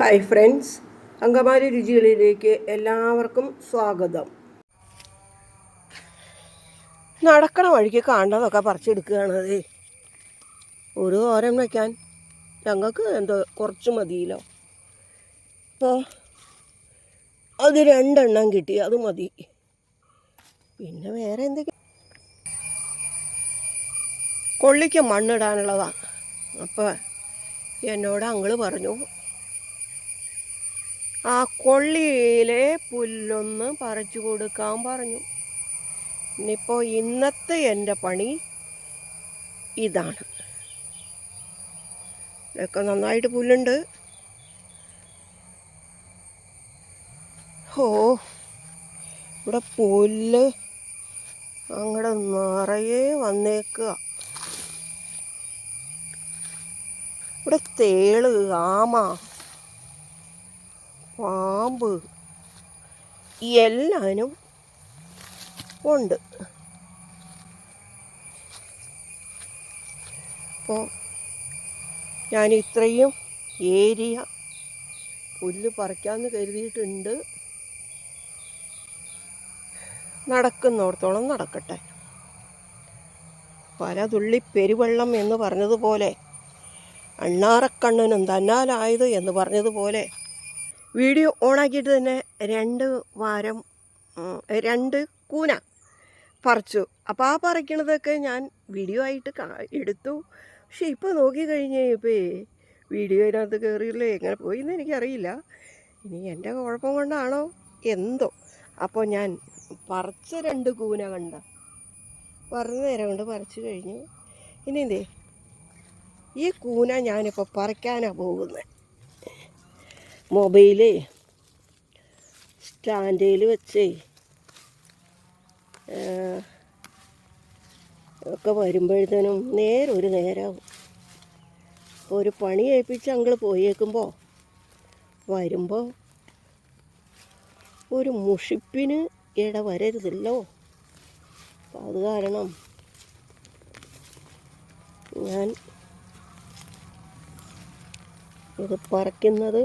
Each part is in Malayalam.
ഹായ് ഫ്രണ്ട്സ് അങ്കമാലി രുചികളിലേക്ക് എല്ലാവർക്കും സ്വാഗതം. നടക്കണ വഴിക്ക് കാണുന്നതൊക്കെ പറിച്ചെടുക്കുകയാണ് ഒരു ഓരം വയ്ക്കാൻ ഞങ്ങൾക്ക് എന്തോ കുറച്ച് മതിയല്ലോ. അപ്പോൾ അത് രണ്ടെണ്ണം കിട്ടി അത് മതി. പിന്നെ വേറെ എന്തൊക്കെ? കൊള്ളിക്ക് മണ്ണിടാനുള്ളതാണ് അപ്പോൾ എന്നോട് അങ്ങൾ പറഞ്ഞു ആ കൊള്ളിയിലെ പുല്ലൊന്ന് പറിച്ചു കൊടുക്കാൻ പറഞ്ഞു. ഇനിയിപ്പോൾ ഇന്നത്തെ എന്റെ പണി ഇതാണ്. ഇതൊക്കെ നന്നായിട്ട് പുല്ലുണ്ട്. ഓ ഇവിടെ പുല്ല് അങ്ങടെ നിറയെ വന്നേക്കുക. ഇവിടെ തേൾ ആമ പാമ്പ്. എല്ലാനും ഉണ്ട്. അപ്പോൾ ഞാൻ ഇത്രയും ഏരിയ പുല്ല് പറിക്കാമെന്ന് കരുതിയിട്ടുണ്ട്. നടക്കുന്നിടത്തോളം നടക്കട്ടെ. പല തുള്ളി പെരുവെള്ളം എന്ന് പറഞ്ഞതുപോലെ അണ്ണാറക്കണ്ണനും തന്നാലായത് എന്ന് പറഞ്ഞതുപോലെ വീഡിയോ ഓണാക്കിയിട്ട് തന്നെ രണ്ട് വാരം രണ്ട് കൂന പറിച്ചു. അപ്പോൾ ആ പറിക്കണതൊക്കെ ഞാൻ വീഡിയോ ആയിട്ട് എടുത്തു. പക്ഷെ ഇപ്പോൾ നോക്കി കഴിഞ്ഞ് കഴിഞ്ഞപ്പോൾ വീഡിയോയിനകത്ത് കയറിയില്ലേ എങ്ങനെ പോയി എന്ന് എനിക്കറിയില്ല. ഇനി എന്റെ കുഴപ്പം കൊണ്ടാണോ? എന്തോ. അപ്പോൾ ഞാൻ പറിച്ച രണ്ട് കൂന കണ്ട. പറഞ്ഞ നേരം കൊണ്ട് പറിച്ചു കഴിഞ്ഞു. ഇനി എന്തേ ഈ കൂന ഞാനിപ്പോൾ പറിക്കാനാണ് പോകുന്നത് മൊബൈലേ സ്റ്റാൻഡേൽ വെച്ചേ ഒക്കെ വരുമ്പോഴത്തേനും നേരെ ഒരു നേരമാവും ഒരു പണി ഏൽപ്പിച്ച് അങ്ങൾ പോയേക്കുമ്പോൾ വരുമ്പോൾ ഒരു മുഷിപ്പിന് ഇട വരരുതല്ലോ. അത് കാരണം ഞാൻ ഇത് പറിക്കുന്നത്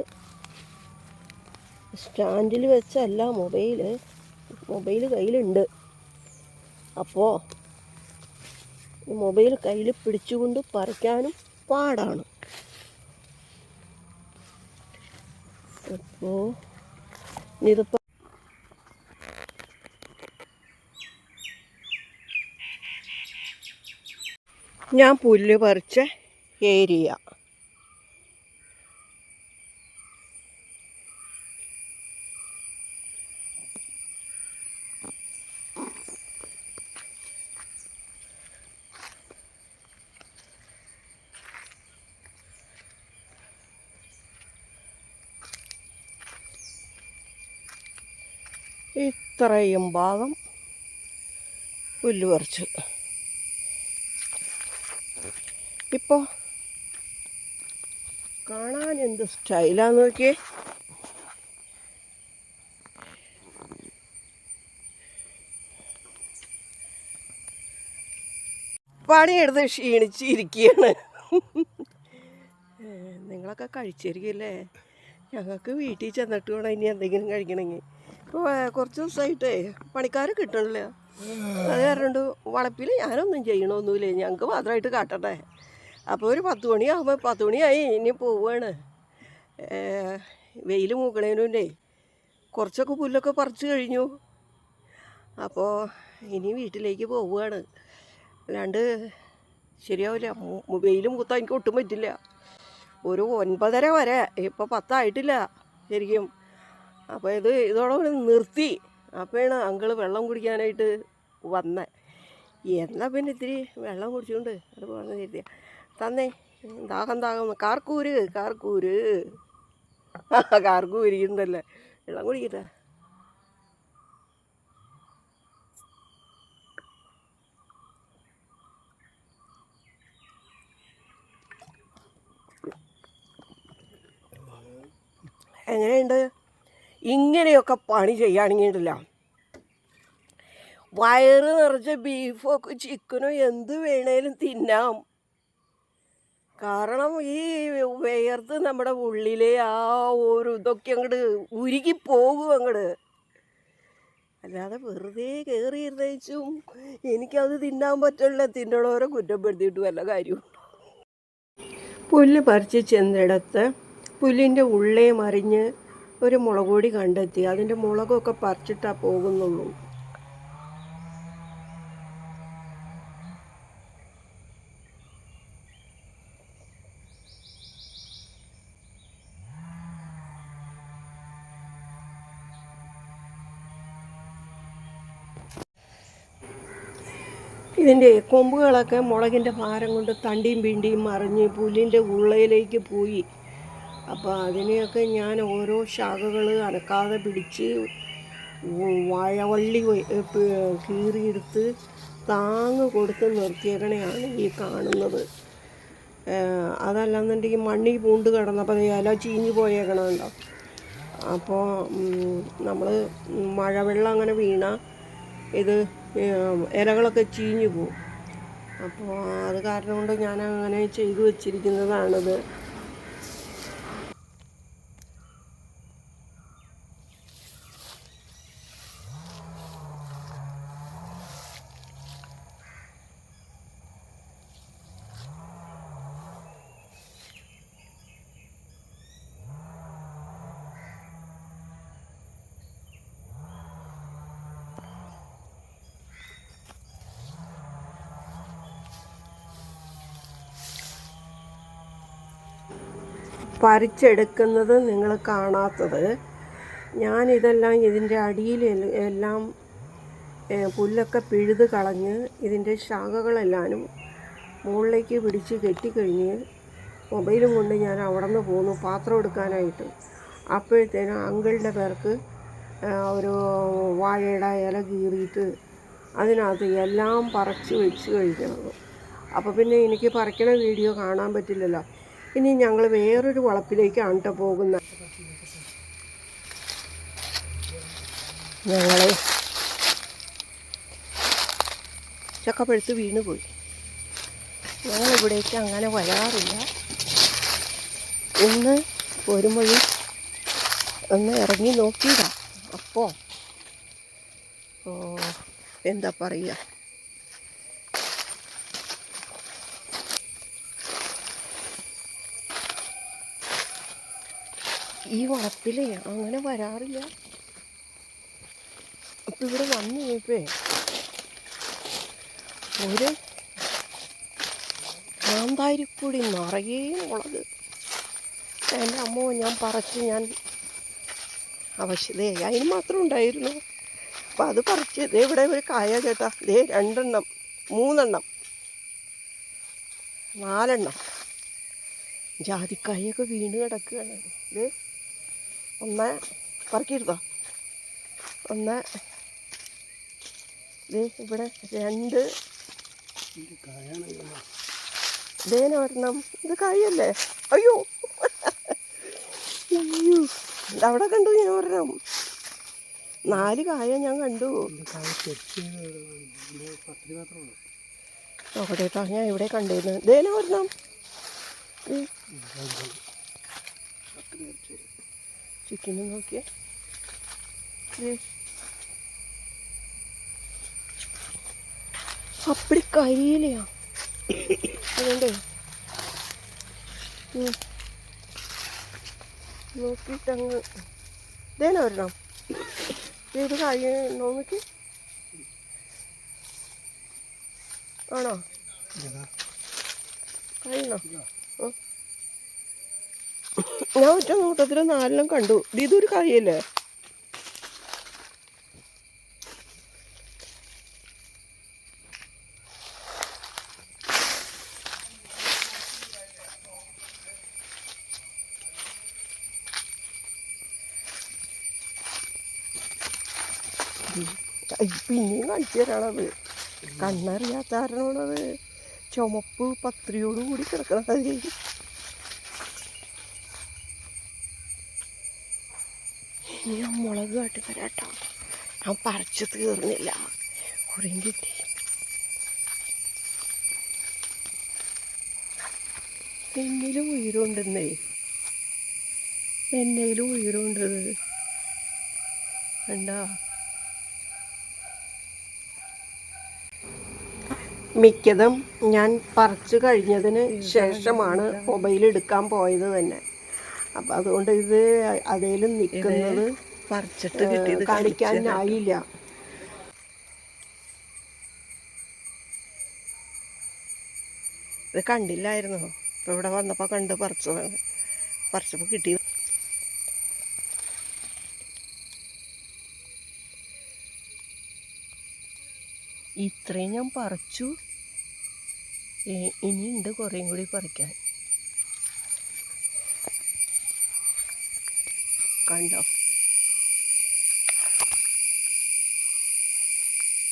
സ്റ്റാൻഡിൽ വെച്ചല്ല മൊബൈൽ. മൊബൈൽ കയ്യിലുണ്ട്. അപ്പോൾ മൊബൈൽ കയ്യിൽ പിടിച്ചുകൊണ്ട് പറിക്കാനും പാടാണ്. അപ്പോൾ ഇതിപ്പോൾ ഞാൻ പുല്ല് പറിച്ച ഏരിയ. ഇത്രയും ഭാഗം പുല്ല് പറിച്ചു. ഇപ്പോൾ കാണാൻ എന്ത് സ്റ്റൈലാന്ന് നോക്കിയേ. പണിയെടുത്ത് ക്ഷീണിച്ചിരിക്കുകയാണ് നിങ്ങളൊക്കെ കഴിച്ചിരിക്കില്ലേ ഞങ്ങൾക്ക് വീട്ടിൽ ചെന്നിട്ട് വേണം ഇനി എന്തെങ്കിലും കഴിക്കണമെങ്കിൽ. കുറച്ച് ദിവസമായിട്ടേ പണിക്കാരെ കിട്ടണില്ല. അത് കാരണം വളപ്പിൽ ഞാനൊന്നും ചെയ്യണമൊന്നുമില്ല ഞങ്ങൾക്ക് മാത്രമായിട്ട് കാട്ടട്ടെ അപ്പോൾ ഒരു പത്ത് മണിയാകുമ്പോൾ പത്ത് മണിയായി ഇനി പോവുകയാണ് വെയിൽ മൂക്കണേനുണ്ടേ കുറച്ചൊക്കെ പുല്ലൊക്കെ പറിച്ചു കഴിഞ്ഞു. അപ്പോൾ ഇനി വീട്ടിലേക്ക് പോവുകയാണ് അല്ലാണ്ട് ശരിയാവില്ല. വെയിൽ മൂത്താൻ എനിക്ക് ഒട്ടും പറ്റില്ല. ഒരു ഒൻപതര വരെ ഇപ്പോൾ പത്തായിട്ടില്ല ശരിക്കും. അപ്പോൾ ഇത് ഇതോടെ നിർത്തി. അപ്പോഴാണ് അങ്കിൾ വെള്ളം കുടിക്കാനായിട്ട് വന്നത് എന്നാൽ പിന്നെ ഇത്തിരി വെള്ളം കുടിച്ചുകൊണ്ട് അത് പറഞ്ഞു കരുതിയ. തന്നേ ദാഹം ദാഹം. കാർക്കൂര് കാർക്കൂര്. കാർക്കൂരിക്കുന്നല്ലേ വെള്ളം കുടിക്കട്ടെ. എങ്ങനെയുണ്ട്? ഇങ്ങനെയൊക്കെ പണി ചെയ്യുകയാണെങ്കിട്ടില്ല വയറ് നിറച്ച ബീഫോ ചിക്കനോ എന്ത് വേണേലും തിന്നാം. കാരണം ഈ വിയർത്ത് നമ്മുടെ ഉള്ളിലെ ആ ഒരു ഇതൊക്കെ അങ്ങോട്ട് ഉരുകി പോകും അങ്ങോട്ട് അല്ലാതെ വെറുതെ കയറി ഇരുന്നേച്ചും എനിക്കത് തിന്നാൻ പറ്റില്ല തിന്നണവരെ കുറ്റപ്പെടുത്തിയിട്ട് വല്ല കാര്യവും പുല്ല് പറിച്ച് ചെന്നിടത്ത് പുല്ലിന്റെ ഉള്ളേ മറിഞ്ഞ് ഒരു മുളക് പൊടി കണ്ടെത്തി. അതിന്റെ മുളകൊക്കെ പറിച്ചിട്ടാ പോകുന്നുള്ളൂ. ഇതിന്റെ കൊമ്പുകളൊക്കെ മുളകിന്റെ ഭാരം കൊണ്ട് തണ്ടിയും പിണ്ടിയും മറിഞ്ഞ് പുല്ലിന്റെ ഉള്ളയിലേക്ക് പോയി. അപ്പോൾ അതിനെയൊക്കെ ഞാൻ ഓരോ ശാഖകൾ അനക്കാതെ പിടിച്ച് വാഴവള്ളി കീറിയെടുത്ത് താങ്ങ് കൊടുത്ത് നിർത്തിയേക്കണെയാണ് ഈ കാണുന്നത്. അതല്ലാന്നുണ്ടെങ്കിൽ മണ്ണിൽ പൂണ്ട് കിടന്നപ്പോൾ ഇല ചീഞ്ഞു പോയേക്കണമല്ലോ അപ്പോൾ നമ്മൾ മഴവെള്ളം അങ്ങനെ വീണ ഇത് ഇലകളൊക്കെ ചീഞ്ഞു പോകും അപ്പോൾ അത് കാരണം കൊണ്ട് ഞാൻ അങ്ങനെ ചെയ്തു വച്ചിരിക്കുന്നതാണിത്. പറിച്ചെടുക്കുന്നത് നിങ്ങൾ കാണാത്തത്. ഞാനിതെല്ലാം ഇതിന്റെ അടിയിൽ എല്ലാം പുല്ലൊക്കെ പിഴുത് കളഞ്ഞ് ഇതിന്റെ ശാഖകളെല്ലാനും മുകളിലേക്ക് പിടിച്ച് കെട്ടിക്കഴിഞ്ഞ് മൊബൈലും കൊണ്ട് ഞാൻ അവിടെ നിന്ന് പോന്നു പാത്രം എടുക്കാനായിട്ട്. അപ്പോഴത്തേനും അങ്കിളുടെ പേർക്ക് ഒരു വാഴയുടെ ഇല കീറിയിട്ട് അതിനകത്ത് എല്ലാം പറിച്ച് വെച്ച് കഴിക്കണം. അപ്പോൾ പിന്നെ എനിക്ക് പറിക്കണ വീഡിയോ കാണാൻ പറ്റില്ലല്ലോ. ഇനി ഞങ്ങൾ വേറൊരു വളപ്പിലേക്കാണ് കേട്ടോ പോകുന്നത്. ഞങ്ങൾ ചക്കപ്പഴുത്ത് വീണുപോയി ഞങ്ങളിവിടേക്ക് അങ്ങനെ വരാറില്ല. ഒന്ന് വഴി ഒന്ന് ഇറങ്ങി നോക്കിയതാ. അപ്പോൾ എന്താ പറയുക ഈ വളപ്പിൽ അങ്ങനെ വരാറില്ല. അപ്പം ഇവിടെ വന്നു പോയപ്പേ ഒരു കാന്താരിപ്പൊടി നിറയെ മുളക്. എന്റെ അമ്മോ ഞാൻ പറിച്ച് ഞാൻ അവശ്യതേ അതിന് മാത്രം ഉണ്ടായിരുന്നു. അപ്പം അത് പറിച്ച് ദേ ഇവിടെ ഒരു കായ കേട്ടാ. ദേ രണ്ടെണ്ണം മൂന്നെണ്ണം നാലെണ്ണം. ജാതിക്കായൊക്കെ വീണ് കിടക്കുകയാണ്. ദേ ഒന്ന് പറക്കിയിരുന്നോ ഒന്ന്. ഇവിടെ രണ്ട്. ദേന ഒരെണ്ണം. ഇത് കായല്ലേ? അയ്യോ. അയ്യോ. അവിടെ കണ്ടു ഞാൻ ഒരെണ്ണം. നാല് കായ ഞാൻ കണ്ടു. അവിടെട്ടോ ഞാൻ ഇവിടെ കണ്ടിരുന്നു ദേന ഒരെണ്ണം. ദേ. ചുറ്റിനും നോക്കിയേ. അപ്പടി കരിയിലയാ അതുകൊണ്ടേ. നോക്കിയിട്ടങ്ങ് ഇതേനെ വരണം ഇത് കഴിയണോ നോക്കി ആണോ കഴിയണോ. ഞാൻ ഒറ്റ നോട്ടത്തിൽ നാലെണ്ണം കണ്ടു. ഇത് ഇതൊരു കായല്ലേ പിന്നെയും കാണിച്ചു തരാണത്. കണ്ണറിയാത്ത കാരണമാണത്. ചുമപ്പ് പത്രിയോടുകൂടി കിടക്കണത്. ഇനി മുളക് കാട്ടി തരാട്ടോ. ഞാൻ പറിച്ചു തീർന്നില്ല. കുറേം കിട്ടി. എന്നിലും ഉയരമുണ്ടെന്നേ എന്നയിലും ഉയരമുണ്ട് കണ്ടാ? മിക്കതും ഞാൻ പറിച്ചു കഴിഞ്ഞതിന് ശേഷമാണ് മൊബൈൽ എടുക്കാൻ പോയത് തന്നെ. അപ്പം അതുകൊണ്ട് ഇത് അതേലും നിൽക്കുന്നത് പറിച്ചിട്ട് കാണിക്കാനായില്ല. ഇത് കണ്ടില്ലായിരുന്നു. ഇപ്പം ഇവിടെ വന്നപ്പോൾ കണ്ട് പറിച്ചതാണ്. പറിച്ചപ്പോൾ കിട്ടി ഇത്രയും ഞാൻ പറിച്ചു. ഇനിയുണ്ട് കുറേയും കൂടി പറിക്കാൻ. കണ്ടോ?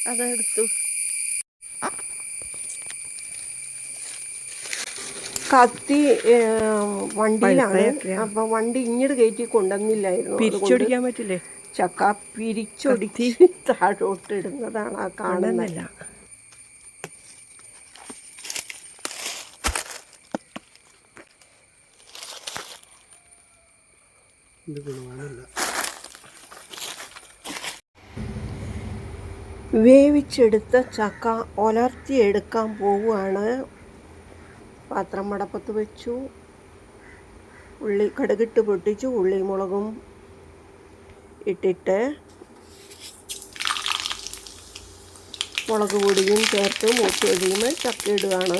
അതെടുത്തു. കത്തി വണ്ടിയിലാണ്? അപ്പൊ വണ്ടി ഇങ്ങോട്ട് കയറ്റി കൊണ്ടുവന്നില്ലായിരുന്നു. പിരിച്ചൊടിക്കാൻ പറ്റില്ലേ? ചക്ക പിരിച്ചൊടിച്ച് താഴോട്ട് ഇടുന്നതാണ് ആ കാണുന്നത് ഗുണവാനല്ല വേവിച്ചെടുത്ത ചക്ക ഒലർത്തിയെടുക്കാൻ പോവുകയാണ്. പാത്രം മടപ്പത്ത് വെച്ചു. ഉള്ളി കടുകിട്ട് പൊട്ടിച്ചു. ഉള്ളി മുളകും ഇട്ടിട്ട് മുളക് പൊടിയും ചേർത്ത് മൂത്ത് കഴിയുമ്പോൾ ചക്ക ഇടുകയാണ്.